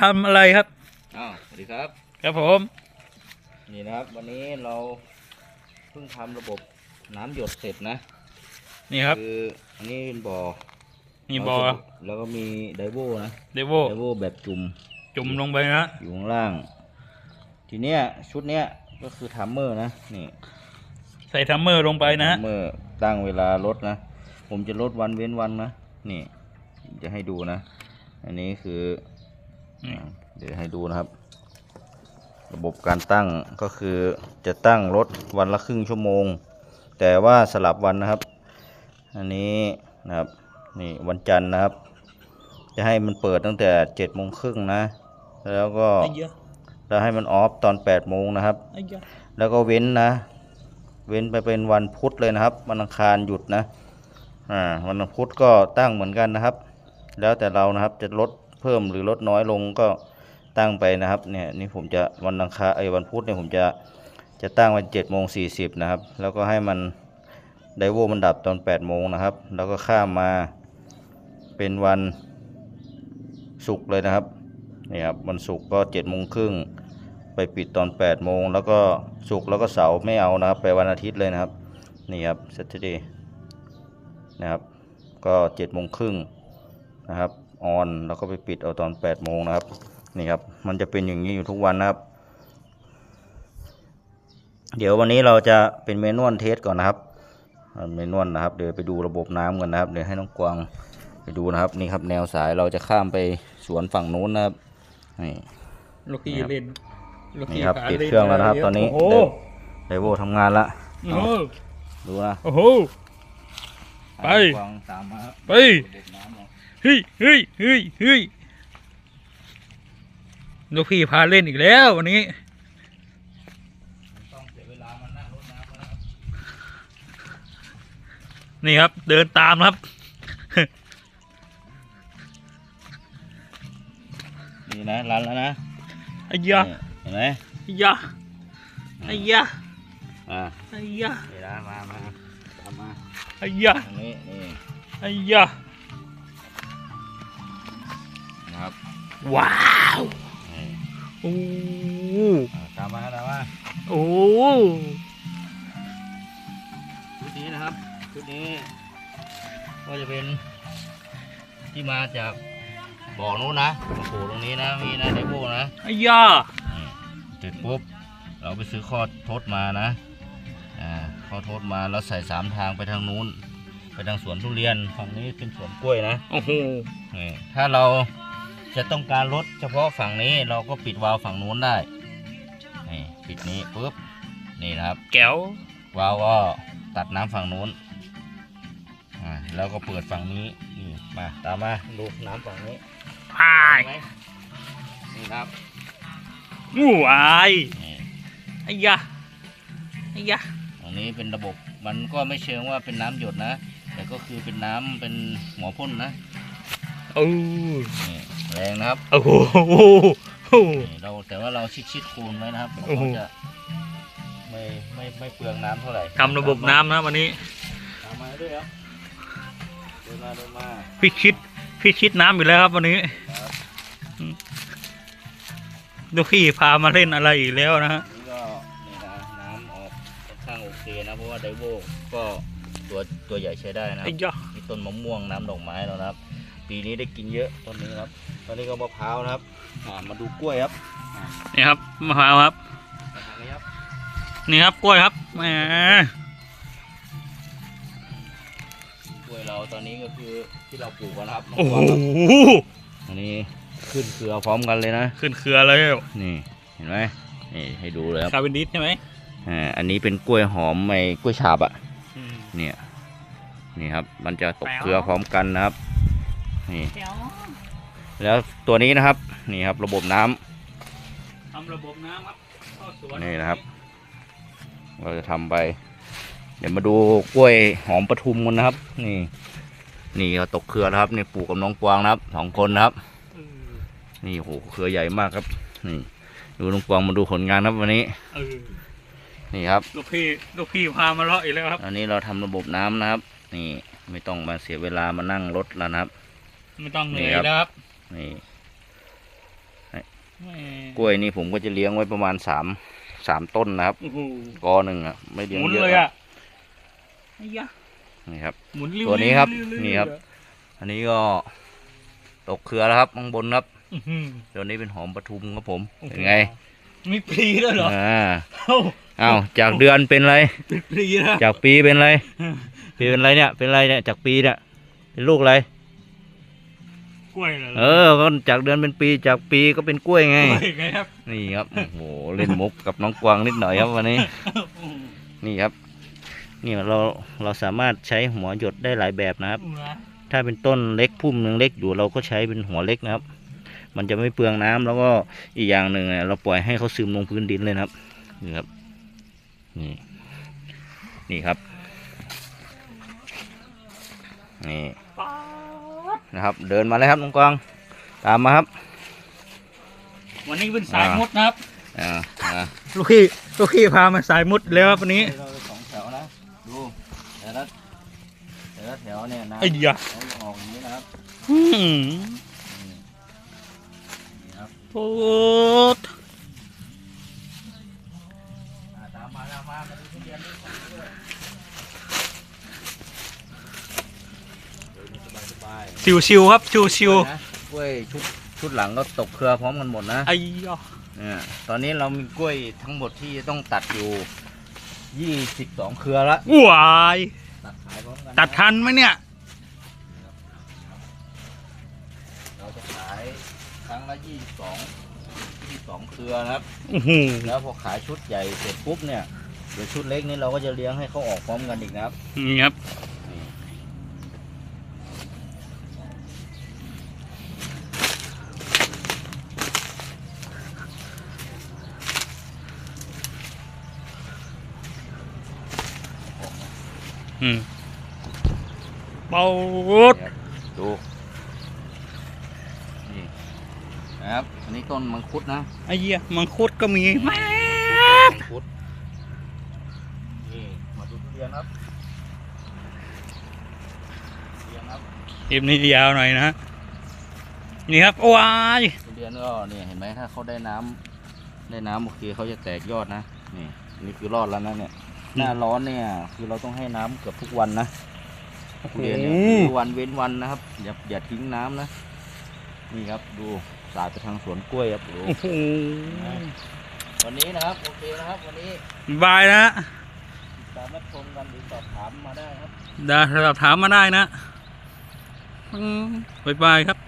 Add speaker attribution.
Speaker 1: ทำอะไรครับ
Speaker 2: อ้าวสวัสดีครับ
Speaker 1: ครับผม
Speaker 2: นี่นะครับ วันนี้เราเพิ่งทำระบบน้ำหยดเสร็จนะ
Speaker 1: นี่ครับ
Speaker 2: คืออันนี้เป็นบ่อ
Speaker 1: มีบอ
Speaker 2: เราจะแล้วก็มีไดโวนะ
Speaker 1: เดโว
Speaker 2: ไดโวแบบจุ่ม
Speaker 1: จุ่มลงไปนะ
Speaker 2: อยู่ข้างล่าง ทีเนี้ยชุดเนี้ยก็คือทัมเมอร์นะนี่
Speaker 1: ใส่ทัมเมอร์ลงไปนะ
Speaker 2: ทัมเมอร์ตั้งเวลาลดนะ ผมจะลดวันเว้นวันนะนี่จะให้ดูนะ อันนี้คือ
Speaker 1: นี่
Speaker 2: อ่า เดี๋ยวให้ดูนะครับ ระบบการตั้งก็คือจะตั้งรถวันละครึ่งชั่วโมง แต่ว่าสลับวันนะครับ อันนี้นะครับนี่วันจันทร์นะครับ จะให้มันเปิดตั้งแต่เจ็ดโมงครึ่งนะ แล้วก็
Speaker 1: ไอ้เหี้ยอะ
Speaker 2: แล้วให้มันออฟตอนแปดโมงนะครับ
Speaker 1: ไอ้เหี้ยอะ
Speaker 2: แล้วก็เว้นนะ เว้นไปเป็นวันพุธเลยนะครับวันอังคารหยุดนะอ่าวันพุธก็ตั้งเหมือนกันนะครับ แล้วแต่เรานะครับจะลด เพิ่มหรือลดน้อยลงก็ตั้งไปนะครับเนี่ยนี่ผมจะวันอังคารไอ้วันพุธเนี่ยผมจะจะตั้งไว้เจ็ดโมงสี่สิบนะครับ แล้วก็ให้มันไดโวมันดับตอนแปดโมงนะครับ แล้วก็ข้ามมาเป็นวันศุกร์เลยนะครับนี่ครับวันศุกร์ก็เจ็ดโมงครึ่งไปปิดตอน8โมงแล้วก็ศุกร์แล้วก็เสาร์ไม่เอานะครับ ไปวันอาทิตย์เลยนะครับนี่ครับ Saturday นะครับก็7โมงครึ่งนะครับ ออนแล้วก็ไปปิดเอาตอน8โมงนะครับนี่ครับ มันจะเป็นอย่างนี้อยู่ทุกวันนะครับ เดี๋ยววันนี้เราจะเป็นเมนวลเทสก่อนนะครับอ่าเมนวลนะครับ เดี๋ยวไปดูระบบน้ำกันนะครับ เดี๋ยวให้น้องกวางไปดูนะครับนี่ครับ แนวสายเราจะข้ามไปสวนฝั่งนู้นนะครับนี่
Speaker 1: ลูกพี่เล่นลูก
Speaker 2: นี่
Speaker 1: พี่
Speaker 2: ครับ
Speaker 1: พา
Speaker 2: ติด
Speaker 1: ล่
Speaker 2: เครื่องแล้วนะครับ ตอนนี้
Speaker 1: โอ้โห
Speaker 2: ไดโวทำงานละ
Speaker 1: โอ้โห
Speaker 2: ดูนะ
Speaker 1: โอ้โหไป
Speaker 2: กวางตามมาครับ
Speaker 1: ไป
Speaker 2: ระบบน้ำ เรา
Speaker 1: เฮ้ยเฮ้ยเฮ้ยเฮ้ยลูกพี่พาเล่นอีกแล้ววันนี้
Speaker 2: ต้องเสียเวลามานั่งรถน้ำแล้วนะครับ
Speaker 1: นี่ครับ เดินตามครับ
Speaker 2: นี่นะรันแล้วนะ
Speaker 1: ไอ้ยะ
Speaker 2: นี่เห็นไหม
Speaker 1: ไอ้ยะไอ้ยะ
Speaker 2: อ่า
Speaker 1: ไอ้ยะ
Speaker 2: เวลามามาตามมา
Speaker 1: ไอ้ยะ
Speaker 2: ตรงนี้นี่
Speaker 1: ไอ้ยะ
Speaker 2: นะครับ
Speaker 1: ว้าว
Speaker 2: นี่
Speaker 1: โอ้โห
Speaker 2: อ่าตามมาตามมา
Speaker 1: โอ้โห
Speaker 2: ชุดนี้นะครับชุดนี้ก็จะเป็นที่มาจากบ่อนู้นนะมาโผล่ตรงนี้นะมีนะไดโวนะ
Speaker 1: ไอ้ยะ
Speaker 2: นี่เสร็จปุ๊บเราไปซื้อข้อทดมานะอ่าข้อทดมาแล้วใส่สามทางไปทางนู้น ไปทางสวนทุเรียนฝั่งนี้เป็นสวนกล้วยนะ
Speaker 1: โอ้โห
Speaker 2: นี่ถ้าเรา จะต้องการลดเฉพาะฝั่งนี้เราก็ปิดวาล์วฝั่งนู้นได้นี่ปิดนี้ปุ๊บนี่นะครับ
Speaker 1: แก้ว
Speaker 2: วาล์วก็ตัดน้ำฝั่งนู้นอ่าแล้วก็เปิดฝั่งนี้นี่มาตามมาดูน้ำฝั่งนี้
Speaker 1: พาย
Speaker 2: เห็นไหมนี่ครับ
Speaker 1: งูอาย
Speaker 2: นี่
Speaker 1: ไอ้ยะไอ้ยะ
Speaker 2: ตรงนี้เป็นระบบมันก็ไม่เชิงว่าเป็นน้ำหยดนะ แต่ก็คือเป็นน้ำเป็นหมอพ่นนะ
Speaker 1: โอ้
Speaker 2: นี่ แรงนะครับ
Speaker 1: โอ้โห
Speaker 2: นี่เราแต่ว่าเราชิดชิดๆคูณไว้นะครับมัน
Speaker 1: โอ้โห
Speaker 2: ก็จะไม่ไม่ไม่เปลืองน้ำเท่าไหร่
Speaker 1: ทำระบบน้ำนะวันนี้
Speaker 2: ตามมาด้วยครับเดินมาเดินมา
Speaker 1: พิชิตพิชิตน้ำอยู่แล้วครับวันนี้
Speaker 2: ครับ
Speaker 1: ลูกพี่พามาเล่นอะไรอีกแล้วนะฮะ
Speaker 2: นี่ก็นี่นะน้ำออกค่อนข้างโอเคนะเพราะว่าไดโวก็ตัวตัวใหญ่ใช้ได้นะ
Speaker 1: ไอ้ยะ
Speaker 2: มีต้นมะม่วงน้ำดอกไม้แล้วนะครับ ปีนี้ได้กินเยอะต้นนี้ครับตอนนี้ก็มะพร้าวนะครับอ่ามาดูกล้วยครับอ่า
Speaker 1: นี่ครับมะพร้าวครับ
Speaker 2: มาทางนี้ครับ
Speaker 1: นี่ครับกล้วยครับแหม
Speaker 2: กล้วยเราตอนนี้ก็คือที่เราปลูกกันนะครับ
Speaker 1: โอ้โห
Speaker 2: อันนี้ขึ้นเครือพร้อมกันเลยนะ
Speaker 1: ขึ้นเครือแล้ว
Speaker 2: นี่เห็นไหมนี่ให้ดูเลยครับ
Speaker 1: คาร์บอนดิสใช่ไหม
Speaker 2: อ่าอันนี้เป็นกล้วยหอมไอ้กล้วยฉาบอะเนี่ยนี่ครับ มันจะตกเครือพร้อมกันนะครับ นี่
Speaker 1: แก้ว
Speaker 2: แล้วตัวนี้นะครับ นี่ครับ ระบบน้ำ
Speaker 1: ทำระบบน้ำครับเข้าสวน
Speaker 2: นี่นะครับ เราจะทำไป เดี๋ยวมาดูกล้วยหอมปทุมกันนะครับ นี่ นี่ก็ตกเครือแล้วครับนี่ปลูกกับน้องกวางนะครับสองคนนะครับ
Speaker 1: เออ
Speaker 2: นี่โหเครือใหญ่มากครับ นี่ ดูน้องกวางมาดูผลงานครับวันนี้
Speaker 1: เออ
Speaker 2: นี่ครับ
Speaker 1: ลูกพี่ลูกพี่พามาเลาะอีกแล้วครับ
Speaker 2: อันนี้เราทำระบบน้ำนะครับ นี่ไม่ต้องมาเสียเวลามานั่งรถแล้วนะครับ
Speaker 1: ไม่ต้องเหนื่อย
Speaker 2: นี่ครับ
Speaker 1: แล้วครับ
Speaker 2: นี่
Speaker 1: แม่
Speaker 2: กล้วยนี่ผมก็จะเลี้ยงไว้ประมาณสามสามต้นนะครับ
Speaker 1: โอ้โห
Speaker 2: กอหนึ่งอะ ไม่
Speaker 1: ห
Speaker 2: เลี้ยง
Speaker 1: มุน
Speaker 2: เยอะ
Speaker 1: เลย
Speaker 2: ครั
Speaker 1: อะ
Speaker 2: บ
Speaker 1: ไอ้ยะ
Speaker 2: นี่ครับ
Speaker 1: หมุนริ้ว
Speaker 2: ตัวนี้ครับ
Speaker 1: ริ้วริ้ว
Speaker 2: นี่ครับ
Speaker 1: ริ้ว
Speaker 2: อันนี้ก็ตกเครือแล้วครับข้างบนครับ
Speaker 1: อื้อหือ
Speaker 2: ตัวนี้เป็นหอมปทุมครับผม
Speaker 1: โอ้โห
Speaker 2: เป็นไง
Speaker 1: มีปลีด้วยเหรอ
Speaker 2: อ่า
Speaker 1: เอ้า
Speaker 2: อ้าวจากเดือนเป็นไร
Speaker 1: เป็นปลีนะ
Speaker 2: จากปีเป็นไรปีเป็นไรเนี่ย เป็นไรเนี่ยจากปีเนี่ยเป็นลูกอะไร
Speaker 1: กล้วยเหรอ
Speaker 2: เออก็จากเดือนเป็นปีจากปีก็เป็นกล้วยไง
Speaker 1: กล้วยไงครับ
Speaker 2: นี่ครับโอ้โหเล่นมุกกับน้องกวางนิดหน่อยครับวันนี้ นี่ครับ นี่เราเราสามารถใช้หัวหยดได้หลายแบบนะครับ ถ้าเป็นต้นเล็กพุ่มหนึ่งเล็กอยู่เราก็ใช้เป็นหัวเล็กนะครับ มันจะไม่เปลืองน้ำแล้วก็อีกอย่างหนึ่งเนี่ยเราปล่อยให้เขาซึมลงพื้นดินเลยนะครับนี่ครับนี่นี่ครับนี่ นะครับ เดินมาเลยครับน้องกวางตามมาครับ
Speaker 1: วันนี้เป็นสายมุดนะครับ
Speaker 2: อ่าอ่า
Speaker 1: ลูกพี่ลูกพี่พามาสายมุดแล้วครับวันนี้
Speaker 2: เราสองแถวนะ ดูแต่ละแต่ละแถวเนี่ยนะ
Speaker 1: ไอ้ยะ
Speaker 2: เขาจะออกอย่างนี้นะครับ
Speaker 1: อื้อหือ
Speaker 2: นี่ครับ
Speaker 1: โอ้ด
Speaker 2: อ่าตามมาตามมามาดูทุเรียนด้วยกันด้วยเดิน สบายๆ
Speaker 1: ชิวๆครับชิว
Speaker 2: นะกล้วยชุดชุดหลังก็ตกเครือพร้อมกันหมดนะ
Speaker 1: ๆไอ้ยะ
Speaker 2: เนี่ยตอนนี้เรามีกล้วยทั้งหมดที่ต้องตัดอยู่ยี่สิบสองเครือละ
Speaker 1: วาย
Speaker 2: ตัดขายพร้อมกันนะ
Speaker 1: ตัดทันไหมเนี่ย
Speaker 2: เราจะขายครั้งละยี่สิบสองยี่สิบสองเครือนะครับ
Speaker 1: โอ้โห
Speaker 2: แล้วพอขายชุดใหญ่เสร็จปุ๊บเนี่ย เดี๋ยวชุดเล็กนี่เราก็จะเลี้ยงให้เขาออกพร้อมกันอีกนะครับ
Speaker 1: นี่ครับ อืมเบาด
Speaker 2: ครับดูนี่นะครับ อันนี้ต้นมังคุดนะ
Speaker 1: ไอ้เหี้ยมังคุดก็มีแม่
Speaker 2: มังคุดนี่มาดูทุเรียนครับทุเรียนครับ
Speaker 1: คลิปนี้ยาวหน่อยนะนี่ครับวาย
Speaker 2: ทุเรียนก็เนี่ยเห็นไหมถ้าเขาได้น้ำได้น้ำโอเคเขาจะแตกยอดนะนี่อันนี่คือรอดแล้วนะเนี่ย หน้าร้อนเนี่ย คือเราต้องให้น้ำเกือบทุกวันนะทุเรียนเนี่ยคือวันเว้นวันนะครับ อย่าอย่าทิ้งน้ำนะ นี่ครับดูสาดไปทางสวนกล้วยครับดู
Speaker 1: โอ้โห
Speaker 2: วันนี้นะครับโอเคนะครับ วันนี้
Speaker 1: บายนะ
Speaker 2: สามารถชมกันหรือสอบถามมาได้ครับ
Speaker 1: ได้สอบถามมาได้นะอืมบายบายครับ